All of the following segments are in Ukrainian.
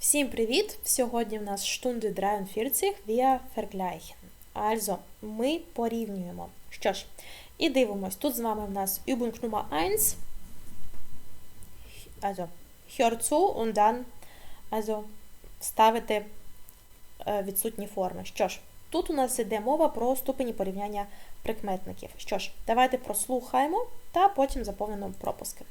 Всім привіт! Сьогодні в нас Stunde 43 Wir vergleichen. Also, ми порівнюємо. Що ж, і дивимось. Тут з вами в нас Übung Nummer 1. Also, hör zu und dann also, ставити е, відсутні форми. Що ж, тут у нас йде мова про ступені порівняння прикметників. Що ж, давайте прослухаємо та потім заповнимо пропуски.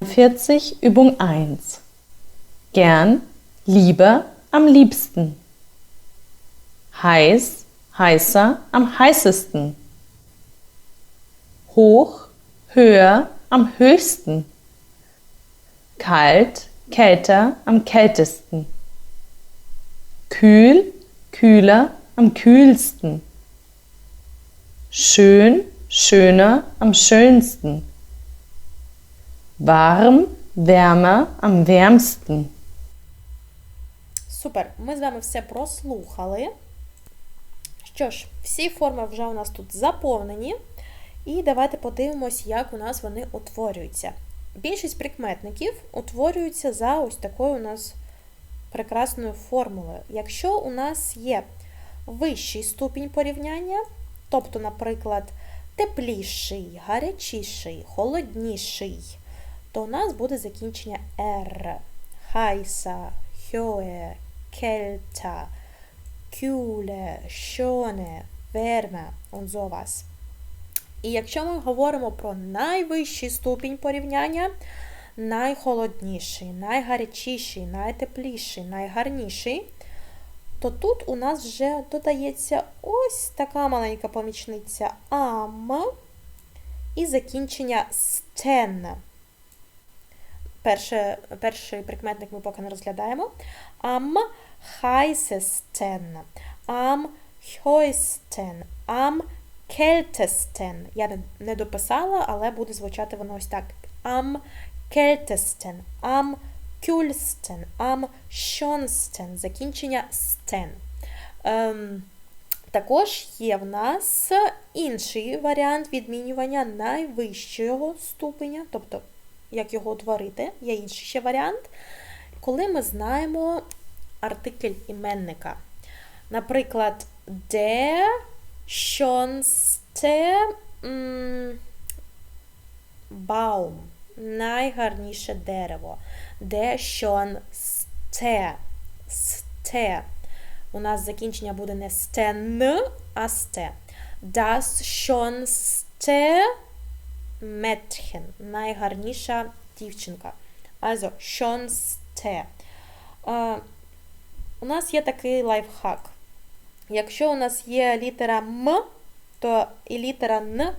40, Übung 1. Gern, lieber, am liebsten. Heiß, heißer, am heißesten. Hoch, höher, am höchsten. Kalt, kälter, am kältesten. Kühl, kühler, am kühlsten. Schön, schöner, am schönsten. Warm, wärmer, am wärmsten. Супер, ми з вами все прослухали. Що ж, всі форми вже у нас тут заповнені. І давайте подивимось, як у нас вони утворюються. Більшість прикметників утворюються за ось такою у нас прекрасною формулою. Якщо у нас є вищий ступінь порівняння, тобто, наприклад, тепліший, гарячіший, холодніший, то у нас буде закінчення R. Хайса, höhe, kälter, kühle, schöne, wärme und sowas. І якщо ми говоримо про найвищий ступінь порівняння, найхолодніший, найгарячіший, найтепліший, найгарніший, то тут у нас вже додається ось така маленька помічниця ам і закінчення стен. Перше, перший прикметник ми поки не розглядаємо. Am heißesten, am höchsten, am kältesten. Я не, дописала, але буде звучати воно ось так. Am kältesten, am kühlsten, am schönsten. Закінчення стен. Ем, також є в нас інший варіант відмінювання найвищого ступеня, тобто як його утворити, є інший ще варіант, коли ми знаємо артикль іменника. Наприклад, де schönste Baum, найгарніше дерево. Де schönste, сте. У нас закінчення буде не стен, а сте. Das schönste Mädchen, найгарніша дівчинка. Also, schönste. У нас є такий лайфхак. Якщо у нас є літера М, то і літера Н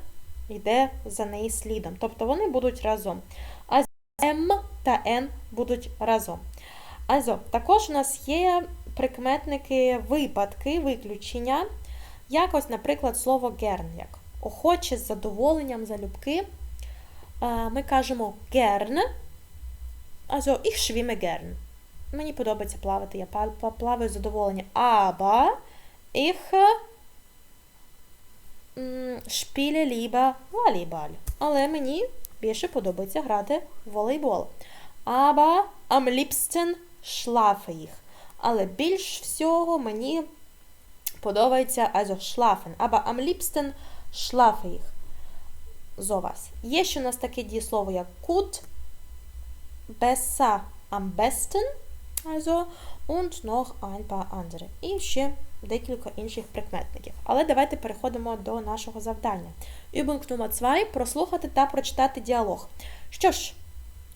йде за неї слідом. Тобто вони будуть разом. А М та Н будуть разом. Also, також у нас є прикметники випадки, виключення. Як ось, наприклад, слово gern, як охоче з задоволенням, залюбки. Ми кажемо gern, also ich schwimme gern. Мені подобається плавати, я плаваю з задоволення. Aber ich spiele lieber Volleyball. Але мені більше подобається грати в волейбол. Aber am liebsten schlafe ich. Але більш всього мені подобається also schlafen. Aber am liebsten schlafe ich. Sowas. Є ще у нас таке дієслово, як gut, besser, am besten, also, und noch ein paar andere. І ще декілька інших прикметників. Але давайте переходимо до нашого завдання. Übung Nummer 2 – прослухати та прочитати діалог. Що ж,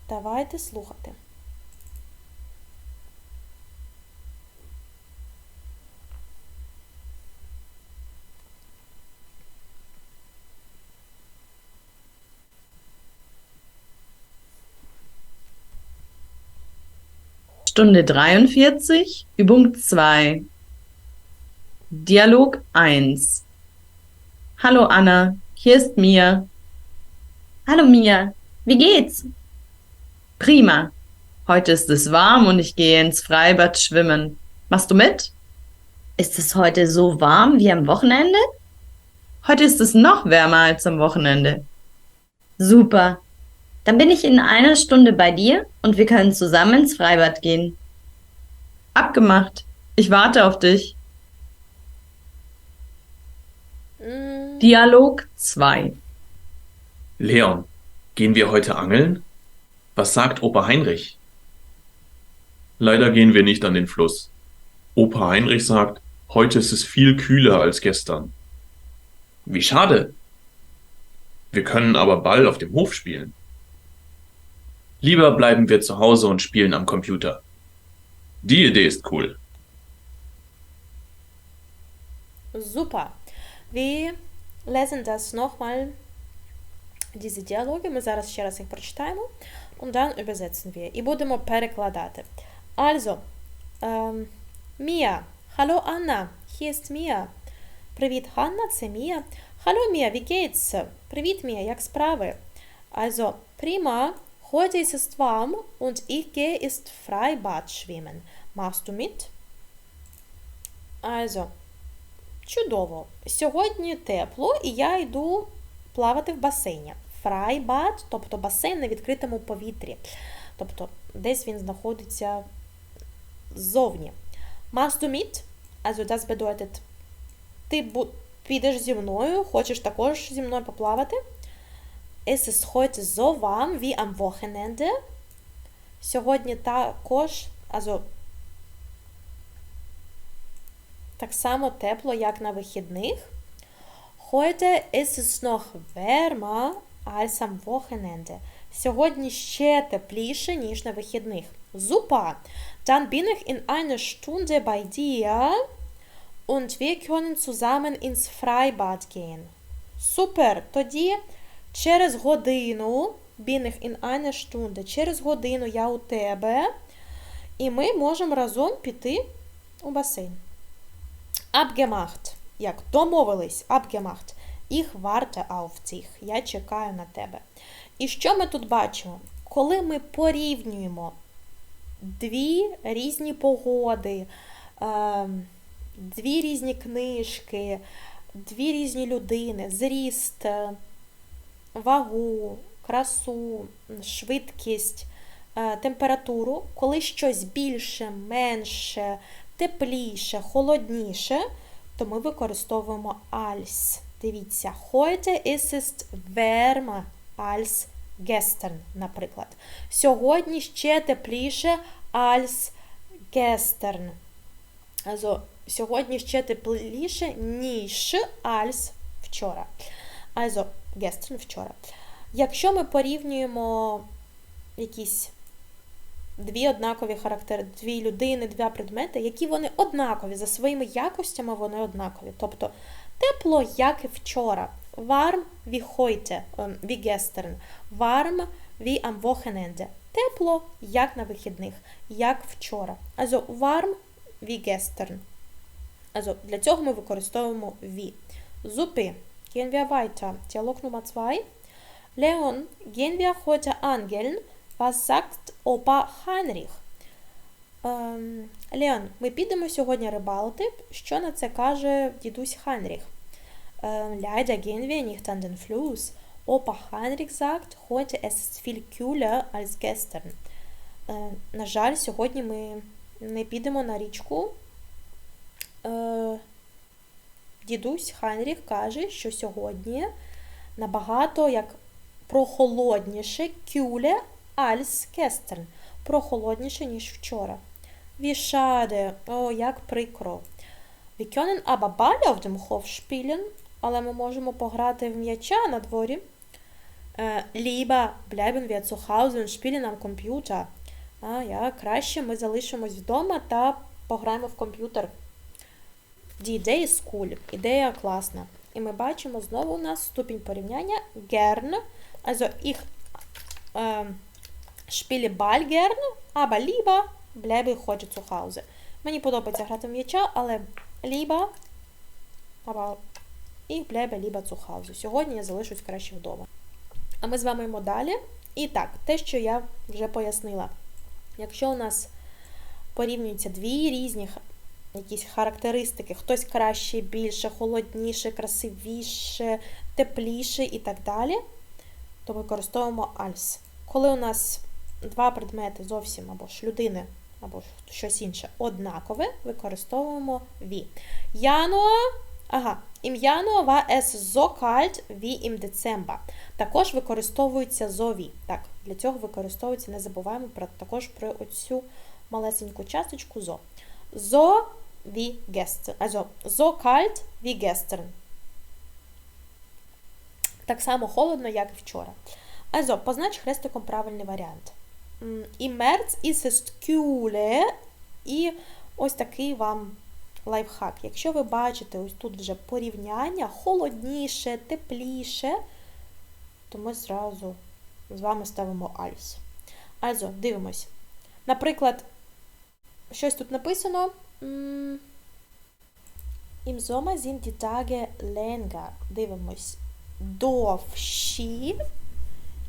давайте слухати. Stunde 43, Übung 2. Dialog 1. Hallo Anna, hier ist Mia. Hallo Mia, wie geht's? Prima. Heute ist es warm und ich gehe ins Freibad schwimmen. Machst du mit? Ist es heute so warm wie am Wochenende? Heute ist es noch wärmer als am Wochenende. Super. Dann bin ich in einer Stunde bei dir und wir können zusammen ins Freibad gehen. Abgemacht. Ich warte auf dich. М, Dialog 2. Leon, gehen wir heute angeln? Was sagt Opa Heinrich? Leider gehen wir nicht an den Fluss. Opa Heinrich sagt, heute ist es viel kühler als gestern. Wie schade. Wir können aber Ball auf dem Hof spielen. Lieber bleiben wir zu Hause und spielen am Computer. Die Idee ist cool. Super. Wir lesen das nochmal, diese Діалоги. Ми зараз ще раз їх прочитаємо, und dann übersetzen wir. І будемо перекладати. Also, ähm, Mia. Hallo Anna, hier ist Mia. Привіт, Ханна, це Мія. Hallo Mia, wie geht's? Привіт, Мія, як справи? Also, prima. Heute ist es warm und ich gehe ist Freibad schwimmen. Machst du mit? Also, Чудово. Сьогодні тепло, і я йду плавати в басейні. Фрайбад, тобто басейн на відкритому повітрі. Тобто десь він знаходиться ззовні. Machst du mit? Also das bedeutet, ти підеш зі мною, хочеш також зі мною поплавати. Es ist heute so warm wie am Wochenende. Сьогодні також, also так само тепло, як на вихідних. Heute ist es noch wärmer als am Wochenende. Сьогодні ще тепліше, ніж на вихідних. Super! Dann bin ich in einer Stunde bei dir und wir können zusammen ins Freibad gehen. Супер! Тоді через годину, bin ich in Stunde, через годину я у тебе, і ми можемо разом піти у басейн. Abgemacht. Як домовились, abgemacht. Ich warte auf dich. Я чекаю на тебе. І що ми тут бачимо? Коли ми порівнюємо дві різні погоди, ем, дві різні книжки, дві різні людини, зріст, вагу, красу, швидкість, е, температуру, коли щось більше, менше, тепліше, холодніше, то ми використовуємо als. Дивіться, heute ist es wärmer als gestern, наприклад. Сьогодні ще тепліше als gestern. Also, сьогодні ще тепліше, ніж als вчора. Also, gestern вчора. Якщо ми порівнюємо якісь дві однакові характери, дві людини, два предмети, які вони однакові, за своїми якостями вони однакові. Тобто тепло, як і вчора. Warm wie heute, ем, wie gestern. Warm wie am Wochenende. Тепло, як на вихідних, як вчора. Also warm wie gestern. Also, для цього ми використовуємо wie. Super. Gehen wir weiter. Dialog Nummer 2. Leon, gehen wir heute angeln? Was sagt Opa Heinrich? Ем, Леон, ми підемо сьогодні рибалити. Що на це каже дідусь Хайнріх? Ем, Leider gehen wir nicht an den Fluss. Opa Heinrich sagt, heute ist es viel kühler als gestern. Ем, на жаль, сьогодні ми не підемо на річку. Е, дідусь Хайнріх каже, що сьогодні набагато як прохолодніше кюле als gestern. Прохолодніше, ніж вчора. Schade. О, як прикро. Auf dem Hof spielen, але ми можемо пограти в м'яча на дворі. Е, bleiben wir zu Hause und spielen. А, я, краще ми залишимось вдома та пограємо в комп'ютер. Ist cool. Ідея класна. І ми бачимо знову у нас ступінь порівняння gern. Also ich äh, spiele Ball gern, aber lieber bleibe heute zu Hause. Мені подобається грати м'яча, але lieber, aber ich bleibe lieber zu Hause. Сьогодні я залишусь краще вдома. А ми з вами йдемо далі. І так, те, що я вже пояснила. Якщо у нас порівнюються дві різні якісь характеристики, хтось краще, більше, холодніше, красивіше, тепліше і так далі, то використовуємо als. Коли у нас два предмети зовсім або ж людини або щось інше однакове, використовуємо ві. Januar, ага, Januar war es so kalt wie im Також використовується зові. Так, для цього використовується, не забуваємо про, також про оцю малесеньку часточку зо. So wie gestern. Also, so kalt wie gestern. Так само холодно, як вчора. Also, познач хрестиком правильний варіант. І мерц, і сесткюле, і ось такий вам лайфхак. Якщо ви бачите ось тут вже порівняння, холодніше, тепліше, то ми зразу з вами ставимо альс. Also, дивимось. Наприклад, щось тут написано. Die Tage länger. Дивимось. Довші.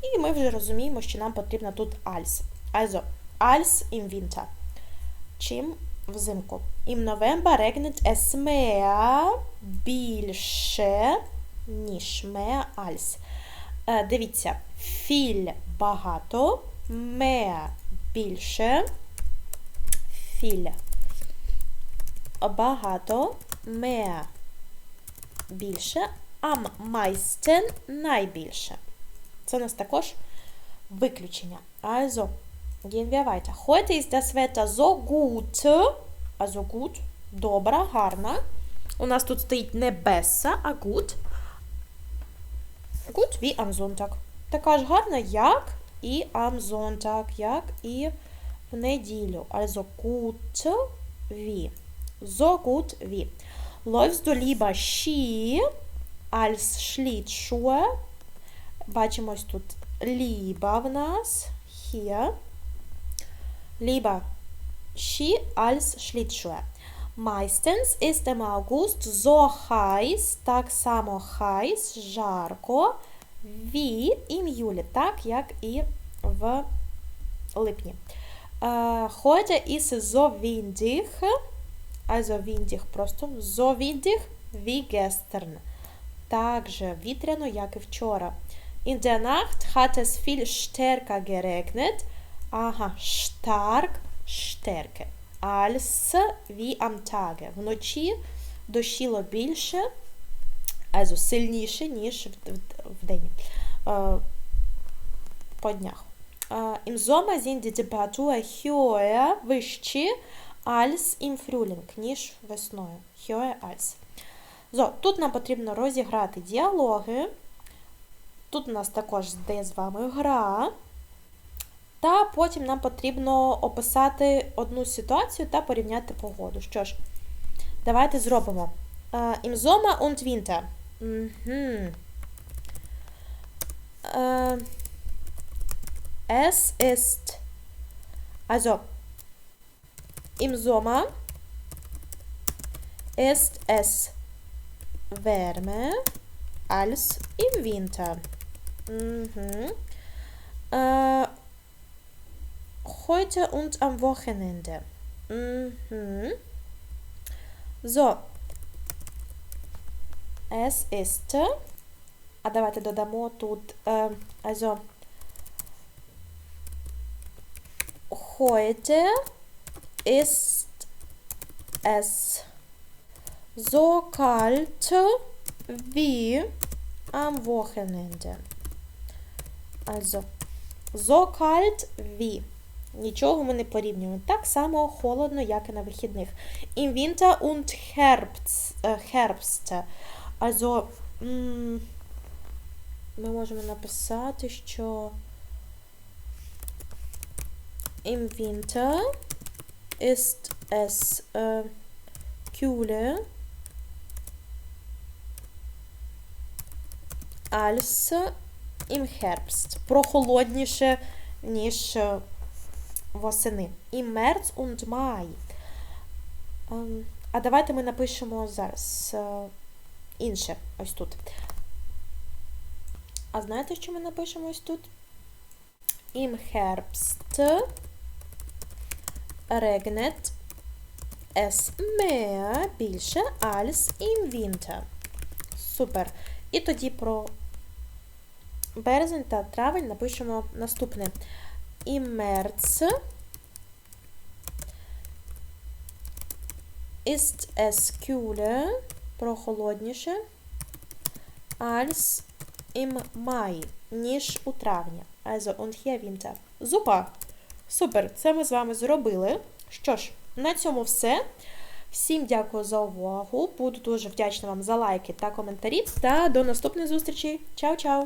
І ми вже розуміємо, що нам потрібно тут als. Also, als im Winter. Чим взимку. Im November es mehr, більше, ніж als. Е, Дивіться, філь багато, mehr більше, філь багато, mehr більше, am meisten найбільше. Це у нас також виключення. Also, gehen wir weiter. Heute ist das Wetter so gut, also gut, добра, гарна. У нас тут стоїть не besser, а gut. Gut wie am Sonntag. Така ж гарна, як і am Sonntag, як і в неділю. Also gut wie. So gut wie. Läufst du lieber Ski als Schlittschuhe? Бачимо ось тут lieber в нас. Hier. Lieber Ski als Schlittschuhe. Meistens ist im August so heiß, так само heiß, жарко, wie im Juli, так як і в липні. Äh, heute ist es so windig, also windig просто, so windig wie gestern. Так же вітряно, як і вчора. In der Nacht hat es viel stärker geregnet. Ага, stark, stärker. Als wie am Tage. Вночі дощило більше, also сильніше, ніж в, день. Е, по днях. Е, Im Sommer sind die Temperaturen höher, вищі, als im ніж весною. Höher als. So, тут нам потрібно розіграти діалоги. Тут у нас також йде з вами гра. Та потім нам потрібно описати одну ситуацію та порівняти погоду. Що ж, давайте зробимо. Im Sommer und Winter. Äh, es ist, also im Sommer ist es wärmer als im Winter. Mhm. Äh, heute und am Wochenende. Mhm. So. Es ist. А давайте додамо тут. Е, also. Heute ist es so kalt wie am Wochenende. Also, so kalt wie. Нічого ми не порівнюємо. Так само холодно, як і на вихідних. Im Winter und Herbst. Е, Herbst. Also, ми можемо написати, що im Winter ist es äh, kühler als im Herbst. Прохолодніше, ніж е, восени. Im März und Mai. Ем, А давайте ми напишемо зараз е, інше ось тут. А знаєте, що ми напишемо ось тут? Im Herbst regnet es mehr більше als im Winter. Супер. І тоді про березень та травень напишемо наступне. Im März ist es kühler, прохолодніше, als im Mai, ніж у травні. Also, und hier Winter. Super! Супер! Це ми з вами зробили. Що ж, на цьому все. Всім дякую за увагу. Буду дуже вдячна вам за лайки та коментарі. Та до наступної зустрічі. Чао-чао!